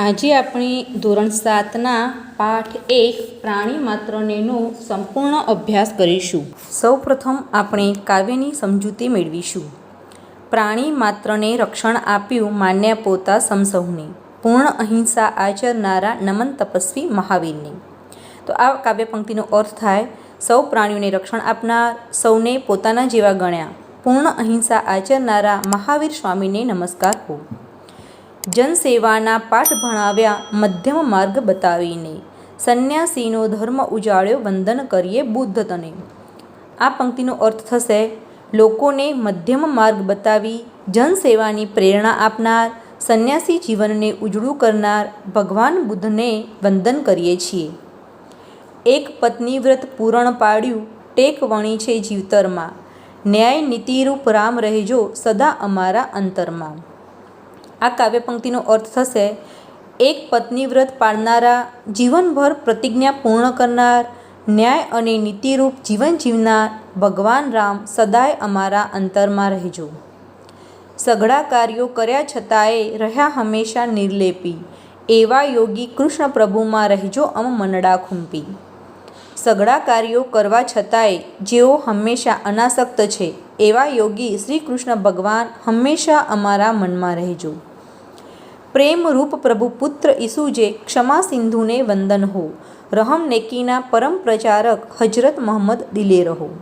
આજે આપણે ધોરણ સાતના પાઠ એક પ્રાણી માત્રનેનો સંપૂર્ણ અભ્યાસ કરીશું. સૌપ્રથમ આપણે કાવ્યની સમજૂતી મેળવીશું. પ્રાણી માત્રને રક્ષણ આપ્યું માન્યા પોતા સમસૌને. પૂર્ણ અહિંસા આચરનારા નમન તપસ્વી મહાવીરને. તો આ કાવ્ય પંક્તિનો અર્થ થાય, સૌ પ્રાણીઓને રક્ષણ આપનાર સૌને પોતાના જેવા ગણ્યા. પૂર્ણ અહિંસા આચરનારા મહાવીર સ્વામીને નમસ્કાર હો જનસેવાના પાઠ ભણાવ્યા મધ્યમ માર્ગ બતાવીને સંન્યાસીનો ધર્મ ઉજાળ્યો વંદન કરીએ બુદ્ધ તને આ પંક્તિનો અર્થ થશે, લોકોને મધ્યમ માર્ગ બતાવી જનસેવાની પ્રેરણા આપનાર, સંન્યાસી જીવનને ઉજળું કરનાર ભગવાન બુદ્ધને વંદન કરીએ છીએ. એક પત્ની વ્રત પૂરણ પાડ્યું, ટેક વણી છે જીવતરમાં. ન્યાય નીતિરૂપ રામ રહેજો સદા અમારા અંતરમાં. આ કાવ્ય પંક્તિનો અર્થ થશે, એક પત્ની વ્રત પાળનારા, જીવનભર પ્રતિજ્ઞા પૂર્ણ કરનાર, ન્યાય અને નીતિરૂપ જીવન જીવનાર, ભગવાન રામ સદાય અમારા અંતરમાં રહેજો. સઘળા કાર્યો કર્યા છતાંય રહ્યા હંમેશા નિર્લેપી. એવા યોગી કૃષ્ણ પ્રભુમાં રહેજો અમ મનડા ખૂંપી. સઘળા કાર્યો કરવા છતાંય જેઓ હંમેશા અનાસક્ત છે, એવા યોગી શ્રી કૃષ્ણ ભગવાન હંમેશા અમારા મનમાં રહેજો. પ્રેમ રૂપ પ્રભુ પુત્ર ઈસુજે ક્ષમા સિંધુને વંદન હો. રહમ નેકીના પરમ પ્રચારક હજરત મોહમ્મદ દિલે રહો.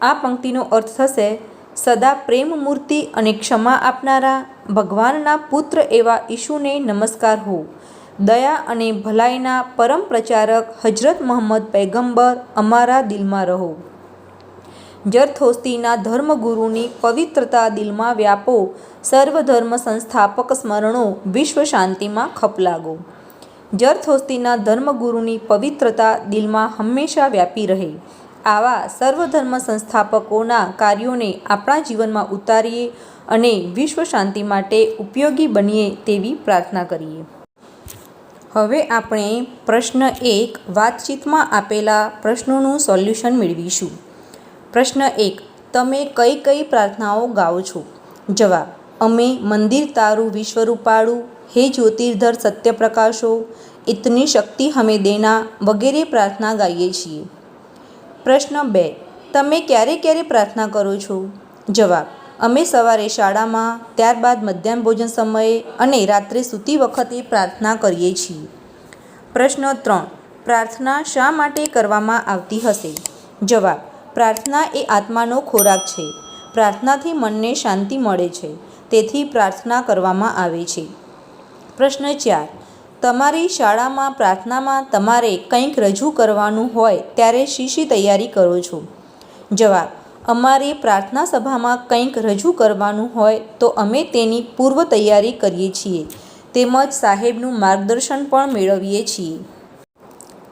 આ પંક્તિનો અર્થ થશે, સદા પ્રેમ મૂર્તિ અને ક્ષમા આપનારા ભગવાનના પુત્ર એવા ઈશુને નમસ્કાર હો. દયા અને ભલાઈના પરમ પ્રચારક હજરત મોહમ્મદ પૈગંબર અમારા દિલમાં રહો. જરથોસ્તીના ધર્મગુરુની પવિત્રતા દિલમાં વ્યાપો. સર્વધર્મ સંસ્થાપક સ્મરણો વિશ્વ શાંતિમાં ખપલાગો. જરથોસ્તીના ધર્મગુરુની પવિત્રતા દિલમાં હંમેશા વ્યાપી રહે. આવા સર્વધર્મ સંસ્થાપકોના કાર્યોને આપણા જીવનમાં ઉતારીએ અને વિશ્વ શાંતિ માટે ઉપયોગી બનીએ તેવી પ્રાર્થના કરીએ. હવે આપણે પ્રશ્ન એક વાતચીતમાં આપેલા પ્રશ્નોનું સોલ્યુશન મેળવીશું. પ્રશ્ન એક, તમે કઈ કઈ પ્રાર્થનાઓ ગાઓ છો? જવાબ, અમે મંદિર તારું વિશ્વરૂપાળું, હે જ્યોતિર્ધર સત્યપ્રકાશો, ઇતની શક્તિ હમે દેના વગેરે પ્રાર્થના ગાઈએ છીએ. પ્રશ્ન બે, તમે ક્યારે ક્યારે પ્રાર્થના કરો છો? જવાબ, અમે સવારે શાળામાં, ત્યારબાદ મધ્યાહન ભોજન સમયે અને રાત્રે સૂતી વખતે પ્રાર્થના કરીએ છીએ. પ્રશ્ન ત્રણ, પ્રાર્થના શા માટે કરવામાં આવતી હશે? જવાબ પ્રાર્થના એ આત્માનો ખોરાક છે. પ્રાર્થનાથી મનને શાંતિ મળે છે. તેથી પ્રાર્થના કરવામાં આવે છે. પ્રશ્ન ચાર. તમારી શાળામાં પ્રાર્થનામાં તમારે કંઈક રજૂ કરવાનું હોય ત્યારે શી શી તૈયારી કરો છો? જવાબ. અમારે પ્રાર્થના સભામાં કંઈક રજૂ કરવાનું હોય તો અમે તેની પૂર્વ તૈયારી કરીએ છીએ. તેમજ સાહેબનું માર્ગદર્શન પણ મેળવીએ છીએ.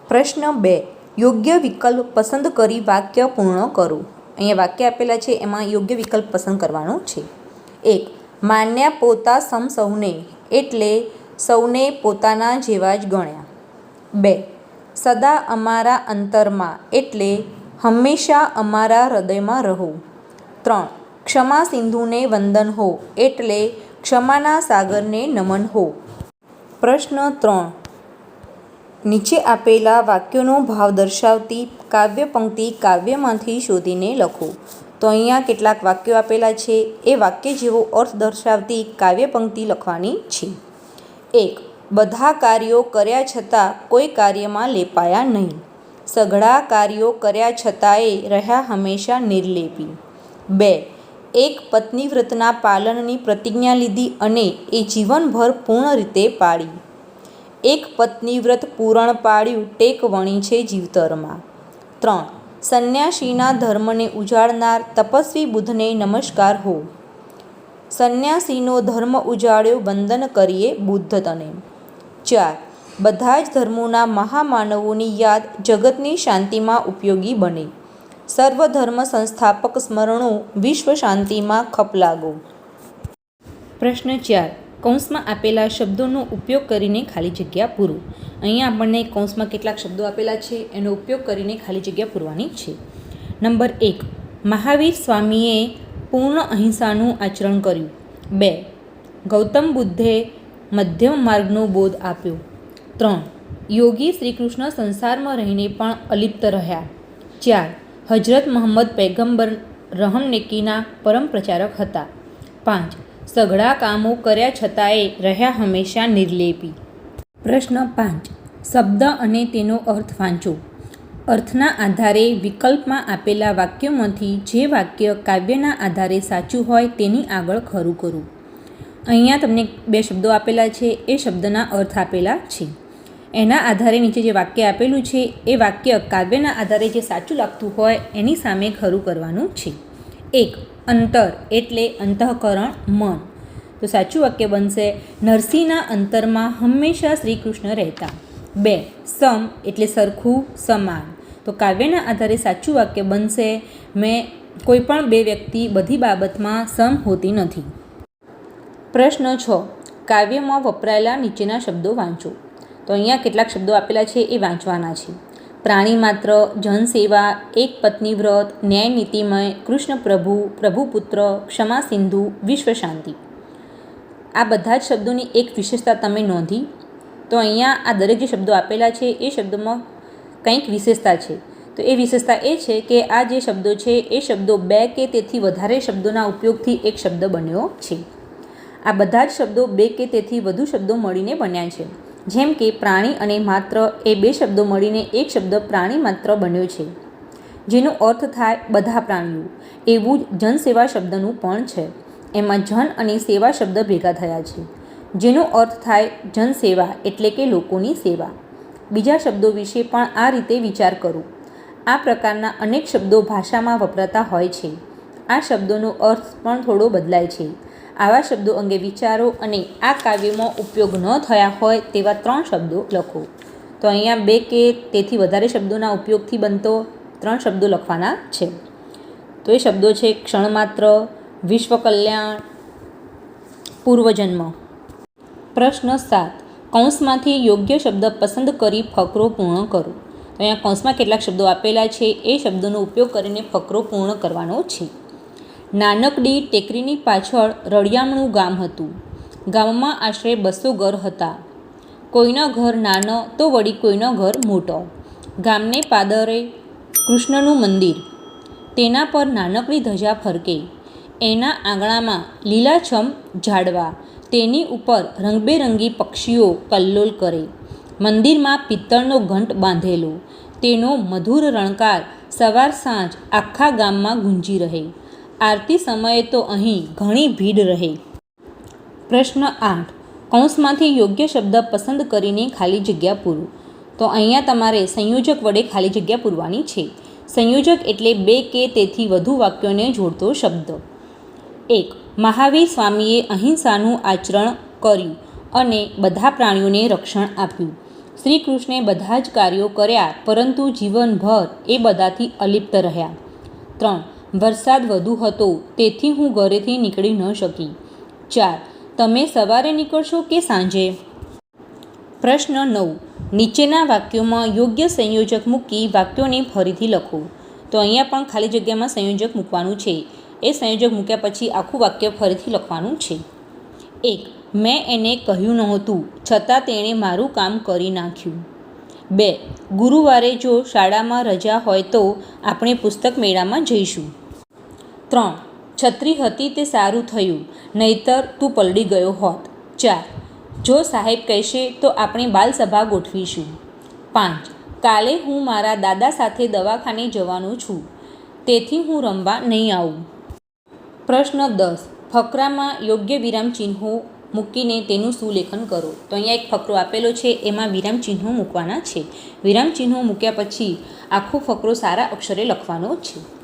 પ્રશ્ન બે. યોગ્ય વિકલ્પ પસંદ કરી વાક્ય પૂર્ણ કરો. અહીંયા વાક્ય આપેલા છે, એમાં યોગ્ય વિકલ્પ પસંદ કરવાનો છે. એક, માન્યા પોતા સમ સૌને, એટલે સૌને પોતાના જેવા જ ગણ્યા. બે, સદા અમારા અંતરમાં, એટલે હંમેશા અમારા હૃદયમાં રહો. ત્રણ, ક્ષમા સિંધુને વંદન હો, એટલે ક્ષમાના સાગરને નમન હો. પ્રશ્ન ત્રણ નીચે આપેલા વાક્યોનો ભાવ દર્શાવતી કાવ્ય પંક્તિ કાવ્યમાંથી શોધીને લખો. તો અહીંયા કેટલાક વાક્યો આપેલા છે. એ વાક્ય જેવો અર્થ દર્શાવતી કાવ્ય પંક્તિ લખવાની છે. એક, બધા કાર્યો કર્યા છતાં કોઈ કાર્યમાં લેપાયા નહીં. સઘળા કાર્યો કર્યા છતાંય રહ્યા હંમેશા નિર્લેપી. બે, એક પત્ની વ્રતના પાલનની પ્રતિજ્ઞા લીધી અને એ જીવનભર પૂર્ણ રીતે પાળી. એક પત્ની વ્રત પૂરણ પાડ્યું ટેક વણી છે જીવતરમાં. ત્રણ, સંન્યાસીના ધર્મને ઉજાડનાર તપસ્વી બુદ્ધને નમસ્કાર હો. સંન્યાસીનો ધર્મ ઉજાડ્યો વંદન કરીએ બુદ્ધ તને. ચાર, બધા જ ધર્મોના મહામાનવોની યાદ જગતની શાંતિમાં ઉપયોગી બને. સર્વધર્મ સંસ્થાપક સ્મરણો વિશ્વ શાંતિમાં ખપ લાગો. પ્રશ્ન ચાર કૌંસમાં આપેલા શબ્દોનો ઉપયોગ કરીને ખાલી જગ્યા પૂરો. અહીંયા આપણને કૌંસમાં કેટલાક શબ્દો આપેલા છે, એનો ઉપયોગ કરીને ખાલી જગ્યા પૂરવાની છે. નંબર એક, મહાવીર સ્વામીએ પૂર્ણ અહિંસાનું આચરણ કર્યું. બે, ગૌતમ બુદ્ધે મધ્યમ માર્ગનો બોધ આપ્યો. ત્રણ, યોગી શ્રી કૃષ્ણ સંસારમાં રહીને પણ અલિપ્ત રહ્યા. ચાર હજરત મોહમ્મદ પૈગંબર રહમનેકીના પરમ પ્રચારક હતા. પાંચ સઘળા કામો કર્યા છતાંય રહ્યા હંમેશા નિર્લેપી. પ્રશ્ન પાંચ. શબ્દ અને તેનો અર્થ વાંચો. અર્થના આધારે વિકલ્પમાં આપેલા વાક્યોમાંથી જે વાક્ય કાવ્યના આધારે સાચું હોય તેની આગળ ખરું કરું અહીંયા તમને બે શબ્દો આપેલા છે, એ શબ્દના અર્થ આપેલા છે. એના આધારે નીચે જે વાક્ય આપેલું છે, એ વાક્ય કાવ્યના આધારે જે સાચું લાગતું હોય એની સામે ખરું કરવાનું છે. એક. અંતર એટલે અંતઃકરણ મન. તો સાચું વાક્ય બનશે નરસિંહના અંતરમાં હંમેશા શ્રી કૃષ્ણ રહેતા. બે, સમ એટલે સરખું, સમાન. તો કાવ્યના આધારે સાચું વાક્ય બનશે, મેં કોઈ પણ બે વ્યક્તિ બધી બાબતમાં સમ હોતી નથી. પ્રશ્ન છ, કાવ્યમાં વપરાયેલા નીચેના શબ્દો વાંચો. તો અહીંયા કેટલાક શબ્દો આપેલા છે એ વાંચવાના છે. પ્રાણી માત્ર જનસેવા, એક પત્ની વ્રત ન્યાય નીતિમય, કૃષ્ણ પ્રભુ, પ્રભુપુત્ર, ક્ષમા સિંધુ, વિશ્વ શાંતિ. આ બધા જ શબ્દોની એક વિશેષતા તમે નોંધી. તો અહીંયા આ દરેક જે શબ્દો આપેલા છે, એ શબ્દોમાં કંઈક વિશેષતા છે. તો એ વિશેષતા એ છે કે આ જે શબ્દો છે, એ શબ્દો બે કે તેથી વધારે શબ્દોના ઉપયોગથી એક શબ્દ બન્યો છે. આ બધા જ શબ્દો બે કે તેથી વધુ શબ્દો મળીને બન્યા છે. જેમ કે પ્રાણી અને માત્ર એ બે શબ્દો મળીને એક શબ્દ પ્રાણી માત્ર બન્યો છે. જેનો અર્થ થાય બધા પ્રાણીઓ. એવું જ જનસેવા શબ્દનું પણ છે. એમાં જન અને સેવા શબ્દ ભેગા થયા છે. જેનો અર્થ થાય જનસેવા એટલે કે લોકોની સેવા. બીજા શબ્દો વિશે પણ આ રીતે વિચાર કરો. આ પ્રકારના અનેક શબ્દો ભાષામાં વપરાતા હોય છે. આ શબ્દોનો અર્થ પણ થોડો બદલાય છે. આવા શબ્દો અંગે વિચારો અને આ કાવ્યમાં ઉપયોગ ન થયા હોય તેવા ત્રણ શબ્દો લખો. તો અહીંયા બે કે તેથી વધારે શબ્દોના ઉપયોગથી બનતો ત્રણ શબ્દો લખવાના છે. તો એ શબ્દો છે ક્ષણમાત્ર વિશ્વ કલ્યાણ પૂર્વજન્મ. પ્રશ્ન સાત, કૌંસમાંથી યોગ્ય શબ્દ પસંદ કરી ફકરો પૂર્ણ કરો. તો અહીંયા કૌંસમાં કેટલાક શબ્દો આપેલા છે, એ શબ્દોનો ઉપયોગ કરીને ફકરો પૂર્ણ કરવાનો છે. નાનકડી ટેકરીની પાછળ રળિયામણું ગામ હતું. ગામમાં આશરે બસો ઘર હતા. કોઈના ઘર નાનો તો વળી કોઈનો ઘર મોટો. ગામને પાદરે કૃષ્ણનું મંદિર. તેના પર નાનકડી ધજા ફરકે. એના આંગણામાં લીલાછમ ઝાડવા. તેની ઉપર રંગબેરંગી પક્ષીઓ કલ્લોલ કરે. મંદિરમાં પિત્તળનો ઘંટ બાંધેલો. તેનો મધુર રણકાર સવાર સાંજ આખા ગામમાં ગુંજી રહે. આરતી સમયે તો અહીં ઘણી ભીડ રહે. પ્રશ્ન આઠ. કૌંસમાંથી યોગ્ય શબ્દ પસંદ કરીને ખાલી જગ્યા પૂરું. તો અહીંયા તમારે સંયોજક વડે ખાલી જગ્યા પૂરવાની છે. સંયોજક એટલે બે કે તેથી વધુ વાક્યોને જોડતો શબ્દ. એક. મહાવીર સ્વામીએ અહિંસાનું આચરણ કર્યું અને બધા પ્રાણીઓને રક્ષણ આપ્યું. શ્રી કૃષ્ણે બધા જ કાર્યો કર્યા, પરંતુ જીવનભર એ બધાથી અલિપ્ત રહ્યા. ત્રણ. વરસાદ વધુ હતો, તેથી હું ઘરેથી નીકળી ન શકી. ચાર, તમે સવારે નીકળશો કે સાંજે? પ્રશ્ન નવ, નીચેના વાક્યોમાં યોગ્ય સંયોજક મૂકી વાક્યોને ફરીથી લખો. તો અહીંયા પણ ખાલી જગ્યામાં સંયોજક મૂકવાનું છે. એ સંયોજક મૂક્યા પછી આખું વાક્ય ફરીથી લખવાનું છે. એક, મેં એને કહ્યું નહોતું, છતાં તેણે મારું કામ કરી નાખ્યું. બે, ગુરુવારે જો શાળામાં રજા હોય તો આપણે પુસ્તક મેળામાં જઈશું. ત્રણ. છત્રી હતી તે સારું થયું, નહીતર તું પલડી ગયો હોત. ચાર. જો સાહેબ કહેશે તો આપણે બાલસભા ગોઠવીશું. પાંચ. કાલે હું મારા દાદા સાથે દવાખાને જવાનું છું. તેથી હું રમવા નહીં આવું. પ્રશ્ન દસ. ફકરામાં યોગ્ય વિરામ ચિહ્નો મૂકીને તેનું સુલેખન કરો. તો અહીંયા એક ફકરો આપેલો છે, એમાં વિરામ ચિહ્નો મૂકવાના છે. વિરામ ચિહ્નો મૂક્યા પછી આખો ફકરો સારા અક્ષરે લખવાનો છે.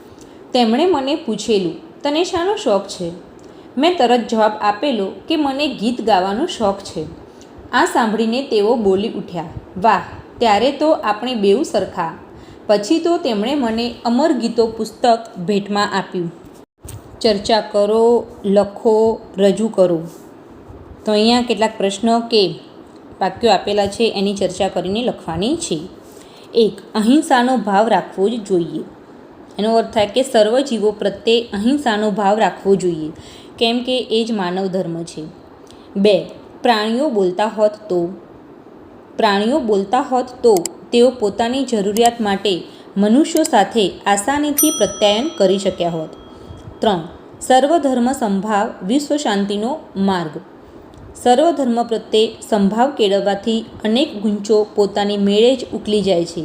તેમણે મને પૂછેલું, તને શાનો શોખ છે? મેં તરત જવાબ આપેલો કે મને ગીત ગાવાનો શોખ છે. આ સાંભળીને તેઓ બોલી ઉઠ્યા, વાહ, ત્યારે તો આપણે બેઉ સરખા. પછી તો તેમણે મને અમર ગીતો પુસ્તક ભેટમાં આપ્યું. ચર્ચા કરો, લખો, રજૂ કરો. તો અહીંયા કેટલાક પ્રશ્નો કે વાક્યો આપેલા છે, એની ચર્ચા કરીને લખવાની છે. એક, અહિંસાનો ભાવ રાખવો જ જોઈએ. એનો અર્થ થાય કે સર્વ જીવો પ્રત્યે અહિંસાનો ભાવ રાખવો જોઈએ, કેમ કે એ જ માનવ ધર્મ છે. બે, પ્રાણીઓ બોલતા હોત તો? પ્રાણીઓ બોલતા હોત તો તેઓ પોતાની જરૂરિયાત માટે મનુષ્યો સાથે આસાનીથી પ્રત્યાયન કરી શક્યા હોત. ત્રણ સર્વધર્મ સંભાવ વિશ્વ શાંતિનો માર્ગ. સર્વધર્મ પ્રત્યે સંભાવ કેળવવાથી અનેક ગુંચો પોતાની મેળે જ ઉકલી જાય છે.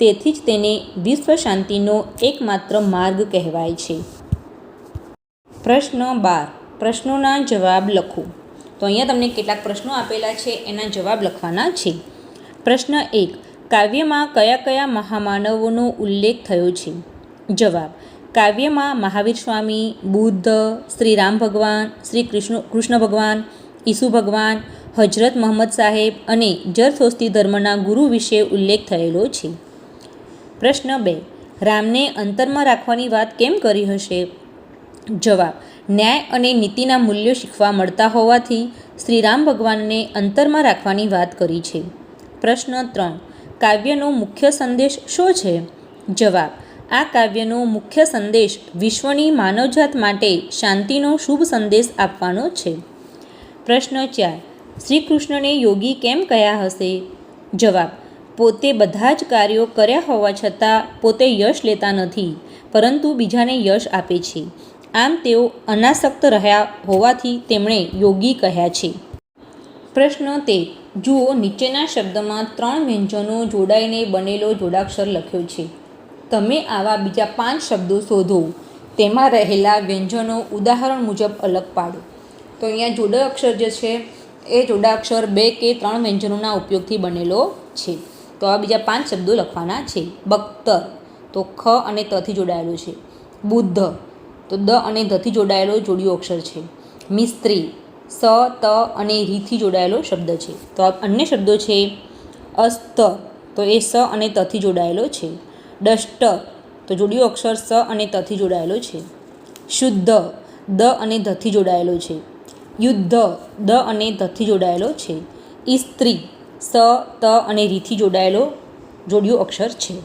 તેથી જ તેને વિશ્વ શાંતિનો એકમાત્ર માર્ગ કહેવાય છે. પ્રશ્ન બાર. પ્રશ્નોના જવાબ લખો. તો અહીંયા તમને કેટલાક પ્રશ્નો આપેલા છે, એના જવાબ લખવાના છે. પ્રશ્ન એક. કાવ્યમાં કયા કયા મહામાનવોનો ઉલ્લેખ થયો છે? જવાબ. કાવ્યમાં મહાવીર સ્વામી, બુદ્ધ શ્રી રામ ભગવાન, શ્રી કૃષ્ણ કૃષ્ણ ભગવાન, ઈસુ ભગવાન હજરત મોહમ્મદ સાહેબ અને જરથોસ્તી ધર્મના ગુરુ વિશે ઉલ્લેખ થયેલો છે. પ્રશ્ન બે, રામને અંતરમાં રાખવાની વાત કેમ કરી હશે? જવાબ, ન્યાય અને નીતિના મૂલ્યો શીખવા મળતા હોવાથી શ્રી રામ ભગવાનને અંતરમાં રાખવાની વાત કરી છે. પ્રશ્ન ત્રણ, કાવ્યનો મુખ્ય સંદેશ શું છે? જવાબ, આ કાવ્યનો મુખ્ય સંદેશ વિશ્વની માનવજાત માટે શાંતિનો શુભ સંદેશ આપવાનો છે. પ્રશ્ન ચાર શ્રી કૃષ્ણને યોગી કેમ કયા હશે? જવાબ પોતે બધા જ કાર્યો કર્યા હોવા છતાં પોતે યશ લેતા નથી, પરંતુ બીજાને યશ આપે છે. આમ તેઓ અનાસક્ત રહ્યા હોવાથી તેમણે યોગી કહ્યા છે. પ્રશ્ન તે, જુઓ નીચેના શબ્દમાં ત્રણ વ્યંજનો જોડાઈને બનેલો જોડાક્ષર લખ્યો છે. તમે આવા બીજા પાંચ શબ્દો શોધો, તેમાં રહેલા વ્યંજનો ઉદાહરણ મુજબ અલગ પાડો. તો અહીંયા જોડાક્ષર જે છે, એ જોડાક્ષર બે કે ત્રણ વ્યંજનોના ઉપયોગથી બનેલો છે. તો આ બીજા પાંચ શબ્દો લખવાના છે. બખ્તર તો ખ અને તથી જોડાયેલો છે. બુદ્ધ, તો દ અને ધથી જોડાયેલો જોડિયો અક્ષર છે. મિસ્ત્રી, સ, ત અને રીથી જોડાયેલો શબ્દ છે. તો આ અન્ય શબ્દો છે. અસ્ત, તો એ સ અને તથી જોડાયેલો છે. ડસ્ટર તો જોડિયો અક્ષર સ અને તથી જોડાયેલો છે. શુદ્ધ, દ અને ધથી જોડાયેલો છે. યુદ્ધ, દ અને ધથી જોડાયેલો છે. ઇસ્ત્રી સ, ત અને રીથી જોડાયેલો જોડિયો અક્ષર છે.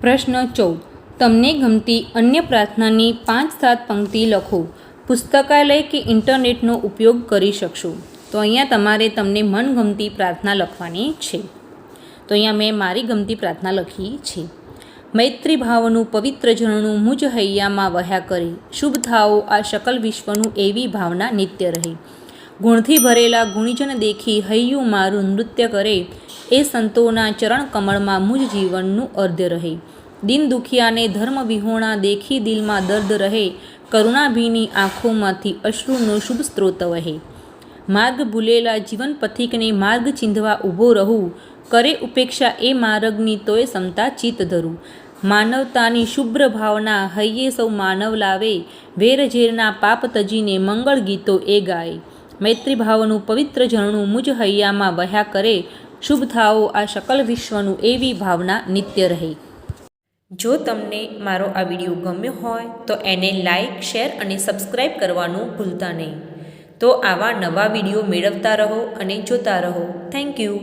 પ્રશ્ન ચૌદ. તમને ગમતી અન્ય પ્રાર્થનાની પાંચ સાત પંક્તિ લખો. પુસ્તકાલય કે ઇન્ટરનેટનો ઉપયોગ કરી શકશો. તો અહીંયા તમારે તમને મનગમતી પ્રાર્થના લખવાની છે. તો અહીંયા મેં મારી ગમતી પ્રાર્થના લખી છે. મૈત્રી ભાવનું પવિત્ર ઝરણું મુજ હૈયામાં વહ્યા કરે. શુભ થાઓ, આ શકલ વિશ્વનું એવી ભાવના નિત્ય રહે. ગુણથી ભરેલા ગુણીજન દેખી હૈયું મારું નૃત્ય કરે, એ સંતોના ચરણ કમળમાં મુજ જીવનનું અર્ધ્ય રહે. દિન દુખિયાને ધર્મ વિહોણા દેખી દિલમાં દર્દ રહે, કરુણાભીની આંખોમાંથી અશ્રુનો શુભ સ્ત્રોત વહે. માર્ગ ભૂલેલા જીવન પથિકને માર્ગ ચીંધવા ઊભો રહું, કરે ઉપેક્ષા એ માર્ગની તોય સમતા ચિત્ત ધરું. માનવતાની શુભ્ર ભાવના હૈયે સૌ માનવ લાવે વેર ઝેરના પાપ તજીને મંગળ ગીતો એ ગાય. મૈત્રી ભાવનું પવિત્ર ઝરણું મુજ હૈયામાં વહ્યા કરે, શુભ થાઓ આ શકલ વિશ્વનું એવી ભાવના નિત્ય રહે. જો તમને મારો આ વીડિયો ગમ્યો હોય, તો એને લાઈક, શેર અને સબસ્ક્રાઈબ કરવાનું ભૂલતા નહીં. તો આવા નવા વીડિયો મેળવતા રહો અને જોતા રહો. Thank you.